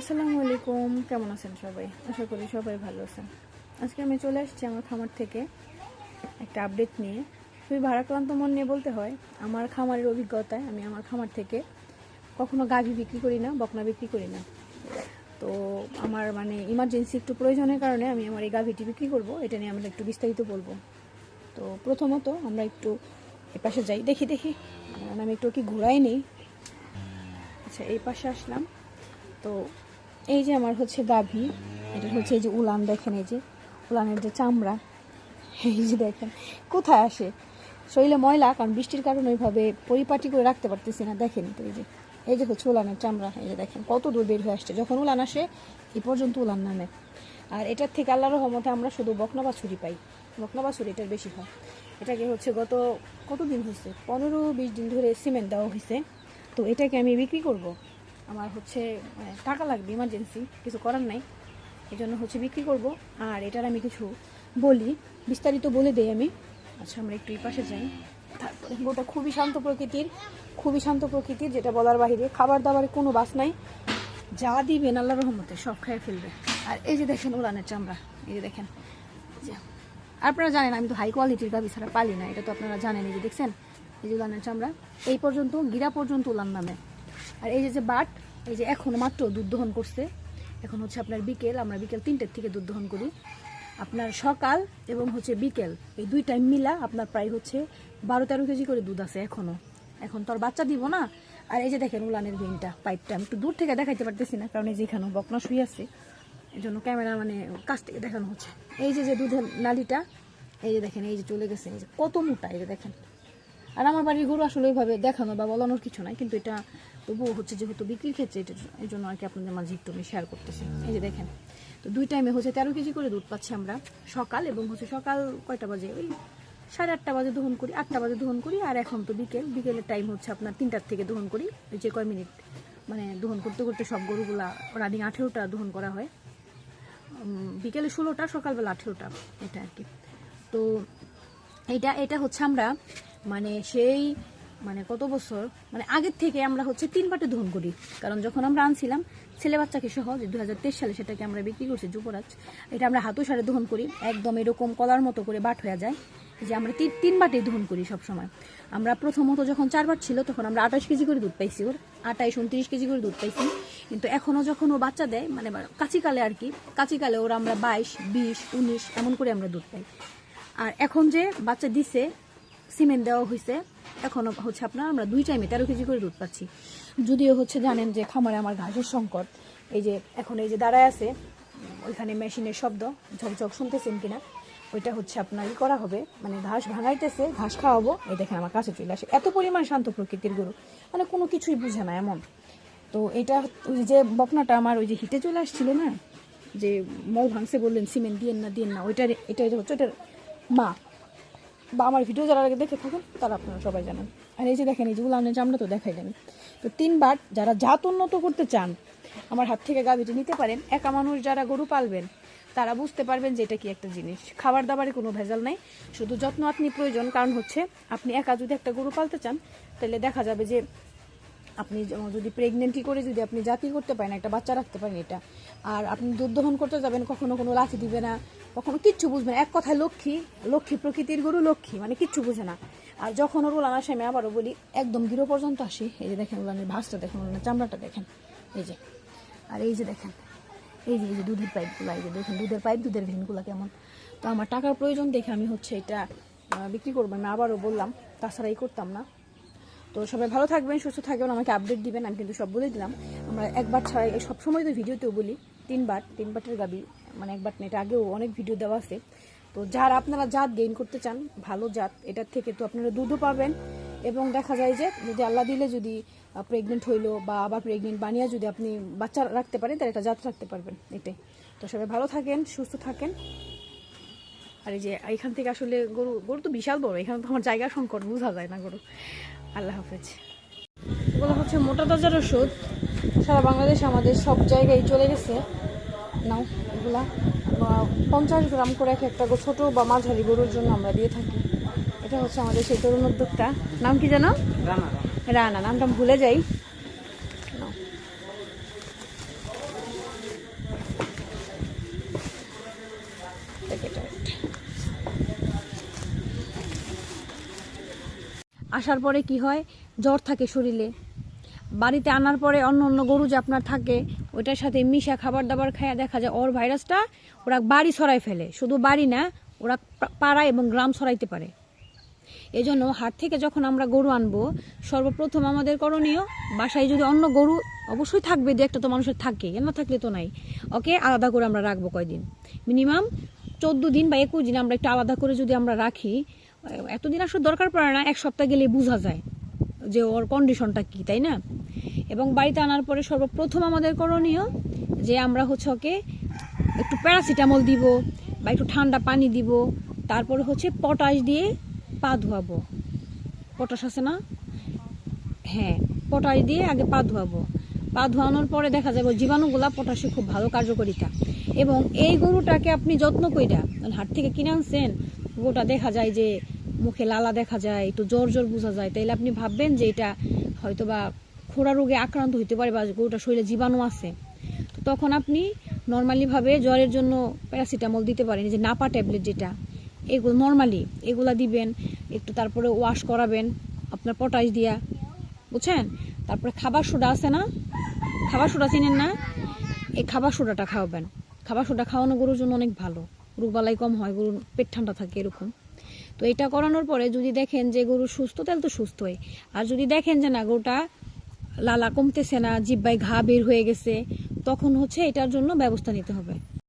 আসসালামু আলাইকুম। কেমন আছেন সবাই? আশা করি সবাই ভালো আছেন। আজকে আমি চলে আসছি আমার খামার থেকে একটা আপডেট নিয়ে। খুবই ভারাক্রান্ত মন নিয়ে বলতে হয়, আমার খামারের অভিজ্ঞতায় আমি আমার খামার থেকে কখনো গাভী বিক্রি করি না, বকনা বিক্রি করি না। তো আমার মানে ইমার্জেন্সি একটু প্রয়োজনের কারণে আমি আমার এই গাভীটি বিক্রি করব, এটা নিয়ে আমরা একটু বিস্তারিত বলব। তো প্রথমত আমরা একটু এপাশে যাই। দেখি দেখি। আমি একটু কি ঘোরাই নেই। আচ্ছা এই পাশে আসলাম। তো এই যে আমার হচ্ছে গাভী এটা হচ্ছে এই যে উলান দেখেন এই যে, উলানের যে চামড়া, এই যে দেখেন, কোথায় আসে? শরীরে ময়লা, কারণ বৃষ্টির কারণে ওইভাবে পরিপাটি করে রাখতে পারতেছি না, দেখেন তো এই যে এই যে হচ্ছে উলানের চামড়া, এই যে দেখেন, কত দূর বের হয়ে আসছে, যখন উলান আসে এই পর্যন্ত উলান নামে। আর এটার থেকে আল্লাহর রহমতে আমরা শুধু বকনা বা ছুরি পাই, বকনা বা ছুরি এটার বেশি হয়। এটাকে হচ্ছে গত, কতদিন হয়েছে পনেরো, বিশ দিন ধরে সিমেন্ট দেওয়া হয়েছে তো এটাকে আমি বিক্রি করব? আমার হচ্ছে মানে টাকা লাগবে ইমার্জেন্সি কিছু করার নাই। এই জন্য হচ্ছে বিক্রি করব। আর এটার আমি কিছু বলি, বিস্তারিত বলে দেই আমি। আচ্ছা আমরা একটু এই পাশে যাই। তারপরে গোটা খুবই শান্ত প্রকৃতির, খুবই শান্ত প্রকৃতির, যেটা বলার বাহিরে খাবার দাবারে কোনো বাস নাই। যা দিবেন আল্লাহ রহমতে সব খেয়ে ফেলবে। আর এই যে দেখেন উলানের চামড়া, এই যে দেখেন। আপনারা জানেন, আমি তো হাই কোয়ালিটির গাভি ছাড়া পালি না, এটা তো আপনারা জানেন এই যে দেখছেন? এই যে উলানের চামড়া, এই পর্যন্ত, গিরা পর্যন্ত উলান নামে। আর এই যে যে বাট, এই যে এখন মাত্র দুধ দহন করছে, এখন হচ্ছে আপনার বিকেল, আমরা বিকেল তিনটের থেকে দুধ দহন করি। আপনার সকাল এবং হচ্ছে বিকেল, এই দুই টাইম মিলা আপনার প্রায় হচ্ছে বারো তেরো কেজি করে দুধ আছে এখনও এখন তো আর বাচ্চা দিব না। আর এই যে দেখেন উলানের ভেনটা পাইপটা, আমি একটু দূর থেকে দেখাইতে পারতেছি না, কারণ এই যে এখানেও বকনা শুয়ে আছে। এই জন্য ক্যামেরা মানে কাছ থেকে দেখানো হচ্ছে। এই যে যে দুধের নালিটা, এই যে দেখেন, এই যে চলে গেছে, এই যে কত মোটা, এই যে দেখেন। আর আমার বাড়ির গরু আসলে ওইভাবে দেখানো বা বলানোর কিছু নাই, কিন্তু এটা তবুও হচ্ছে যেহেতু বিক্রির ক্ষেত্রে এটা এই জন্য আর কি আপনাদের মাঝে একটু আমি শেয়ার করতেছি। এই যে দেখেন, তো দুই টাইমে হচ্ছে তেরো কেজি করে দুধ পাচ্ছি আমরা সকাল এবং হচ্ছে সকাল কয়টা বাজে? ওই সাড়ে আটটা বাজে দহন করি, আটটা বাজে দহন করি আর এখন তো বিকেল। বিকেলের টাইম হচ্ছে আপনার তিনটার থেকে দহন করি, ওই যে কয় মিনিট? মানে দহন করতে করতে সব গরুগুলা রানিং আঠেরোটা দহন করা হয়। বিকেলে ষোলোটা, সকালবেলা আঠেরোটা, এটা আর কি তো এটা এটা হচ্ছে আমরা মানে সেই মানে কত বছর মানে আগের থেকে আমরা হচ্ছে তিন বাটে দহন করি। কারণ যখন আমরা আনছিলাম, ছেলে বাচ্চাকে সহ যে দু হাজার তেইশ সালে সেটাকে আমরা বিক্রি করছি যুবরাজ, এটা আমরা হাতু সারে দহন করি। একদম এরকম কলার মতো করে বাট হয়ে যায় যে আমরা তিন তিন বাটে দহন করি সব সময় আমরা প্রথমত যখন চার বাট ছিল, তখন আমরা আঠাশ কেজি করে দুধ পাইছি ওর। আঠাইশ উনত্রিশ কেজি করে দুধ পাইছি। কিন্তু এখনও যখন ও বাচ্চা দেয় মানে কাছিকালে আর কি কাছিকালে ওরা আমরা বাইশ, বিশ, উনিশ, এমন করে আমরা দুধ পাই। আর এখন যে বাচ্চা দিছে সিমেন্ট দেওয়া হয়েছে এখন হচ্ছে আপনার, আমরা দুই টাইমে তেরো কেজি করে দুধ পাচ্ছি। যদিও হচ্ছে জানেন যে খামারে আমার ঘাসের সংকট, এই যে এখন এই যে দাঁড়ায় আছে, ওইখানে মেশিনের শব্দ, ঝকঝক শুনতেছেন কিনা? ওইটা হচ্ছে আপনার ই করা হবে মানে ঘাস ভাঙাইতেছে, ঘাস খাওয়াবো। এই দেখেন আমার কাছে চলে আসে। এত পরিমাণ শান্ত প্রকৃতির গরু মানে কোনো কিছুই বুঝে না এমন। তো এটা ওই যে বকনাটা আমার ওই যে হিটে চলে আসছিল না, যে মল ভাঙছে বললেন, সিমেন্ট দিয়েন না দিয়েন না। ওইটার, এটা হচ্ছে ওটার মা। বা আমার ভিডিও যারা আগে দেখে থাকেন, তারা আপনারা সবাই জানেন। আর এই যে দেখেন, এই যেগুলো উলানের আমরা তো দেখাই আমি তো তিনবার যারা জাত উন্নত করতে চান, আমার হাত থেকে গাভিটি নিতে পারেন। একা মানুষ যারা গরু পালবেন, তারা বুঝতে পারবেন যে এটা কি একটা জিনিস। খাবার দাবারে কোনো ভেজাল নাই, শুধু যত্ন আপনি প্রয়োজন। কারণ হচ্ছে, আপনি একা যদি একটা গরু পালতে চান, তাহলে দেখা যাবে যে আপনি যদি প্রেগনেন্টি করে যদি আপনি জাতি করতে পারেন, একটা বাচ্চা রাখতে পারেন এটা, আর আপনি দুধ দহন করতে যাবেন, কখনো কোনো লাথি দিবে না, কখনো কিচ্ছু বুঝবে না। এক কথায় লক্ষ্মী লক্ষ্মী প্রকৃতির গরু লক্ষ্মী মানে কিচ্ছু বুঝে না। আর যখন ওর আসে আমি আবারও বলি, একদম গিরো পর্যন্ত আসি, এই যে দেখেন উলানের ভাসটা দেখেন উলানের চামড়াটা দেখেন, এই যে, আর এই যে দেখেন, এই যে এই যে দুধের পাইপগুলো এই যে দেখেন দুধের পাইপ দুধের ভেনগুলো কেমন। তো আমার টাকার প্রয়োজন দেখে আমি হচ্ছে এটা বিক্রি করব। আমি আবারও বললাম, তাছাড়া এই করতাম না। তো সবাই ভালো থাকবেন, সুস্থ থাকবেন, আমাকে আপডেট দিবেন, আমি কিন্তু সব বলে দিলাম। আমরা একবার ছাড়াই সবসময় তো ভিডিওতেও বলি, তিনবার তিন বাটের গাবি মানে একবার এটা আগেও অনেক ভিডিও দেওয়া আছে। তো যার, আপনারা জাত গেইন করতে চান, ভালো জাত, এটার থেকে তো আপনারা দুধও পাবেন। এবং দেখা যায় যে, যদি আল্লাহ দিলে যদি প্রেগনেন্ট হইল বা আবার প্রেগনেন্ট বানিয়ে যদি আপনি বাচ্চা রাখতে পারেন, তাহলে একটা জাত রাখতে পারবেন, এটাই। তো সবাই ভালো থাকেন, সুস্থ থাকেন। আর এই যে এখান থেকে আসলে গরু গরু তো বিশাল বড়, এখানে তো আমার জায়গা সংকট, বোঝা যায় না গরু। আল্লাহ হাফেজ। এগুলো হচ্ছে মোটা তাজার ওষুধ। সারা বাংলাদেশে আমাদের সব জায়গায় চলে গেছে। নাও এগুলা। পঞ্চাশ গ্রাম করে এক একটা ছোটো বা মাঝারি গরুর জন্য আমরা দিয়ে থাকি। এটা হচ্ছে আমাদের সেই তরুণ উদ্যোগটা নাম কি জানো রানা। নামটা ভুলে যাই নাও। আসার পরে কি হয়? জ্বর থাকে শরীরে। বাড়িতে আনার পরে অন্য অন্য গরু যে আপনার থাকে, ওইটার সাথে মিশা খাবার দাবার খায় দেখা যায় ওর ভাইরাসটা ওরা বাড়ি ছড়াই ফেলে। শুধু বাড়ি না, ওরা পাড়া এবং গ্রাম ছড়াইতে পারে। এজন্য হাট থেকে যখন আমরা গরু আনব, সর্বপ্রথম আমাদের করণীয়, বাসায় যদি অন্য গরু অবশ্যই থাকবে দু একটা তো মানুষের থাকে না থাকলে তো নাই। ওকে আলাদা করে আমরা রাখব কয়দিন? মিনিমাম চোদ্দ দিন বা একুশ দিন আমরা একটু আলাদা করে যদি আমরা রাখি এতদিন আসলে দরকার পড়ে না, এক সপ্তাহ গেলে বোঝা যায় যে ওর কন্ডিশনটা কি, তাই না? এবং বাড়িতে আনার পরে সর্বপ্রথম আমাদের করণীয় যে আমরা হচ্ছে ওকে একটু প্যারাসিটামল দিব বা একটু ঠান্ডা পানি দিব, তারপরে হচ্ছে পটাশ দিয়ে পা ধোয়াবো। পটাশ আছে না? হ্যাঁ পটাশ দিয়ে আগে পা ধোয়াবো। পা ধোয়ানোর পরে দেখা যাবে জীবাণুগুলা পটাশে খুব ভালো কার্যকরিতা। এবং এই গরুটাকে আপনি যত্ন কইরা মানে হাট থেকে কিনে আনছেন, গোটা দেখা যায় যে মুখে লালা দেখা যায়, একটু জ্বর জ্বর বোঝা যায়। তাইলে আপনি ভাববেন যে এটা হয়তো বা খোড়া রোগে আক্রান্ত হইতে পারে বা গরুটা শরীরে জীবাণু আছে। তো তখন আপনি নর্মালিভাবে জ্বরের জন্য প্যারাসিটামল দিতে পারেন যে নাপা ট্যাবলেট যেটা এগুলো নর্মালি এগুলা দিবেন, একটু তারপরে ওয়াশ করাবেন, আপনার পটাশ দিয়া, বুঝছেন? তারপরে খাবার সোডা আছে না? খাবার সোডা চিনেন না? এই খাবার সোডাটা খাওয়াবেন। খাবার সোডা খাওয়ানো গরুর জন্য অনেক ভালো। রোগবালাই কম হয়, গরুর পেট ঠান্ডা থাকে এরকম। তো এটা করানোর পরে যদি দেখেন যে গরু সুস্থ, তাহলে তো সুস্থই। আর যদি দেখেন যে না, গরুটা লালা কমতেছে না, জিব্বায় ঘা বের হয়ে গেছে, তখন হচ্ছে এটার জন্য ব্যবস্থা নিতে হবে।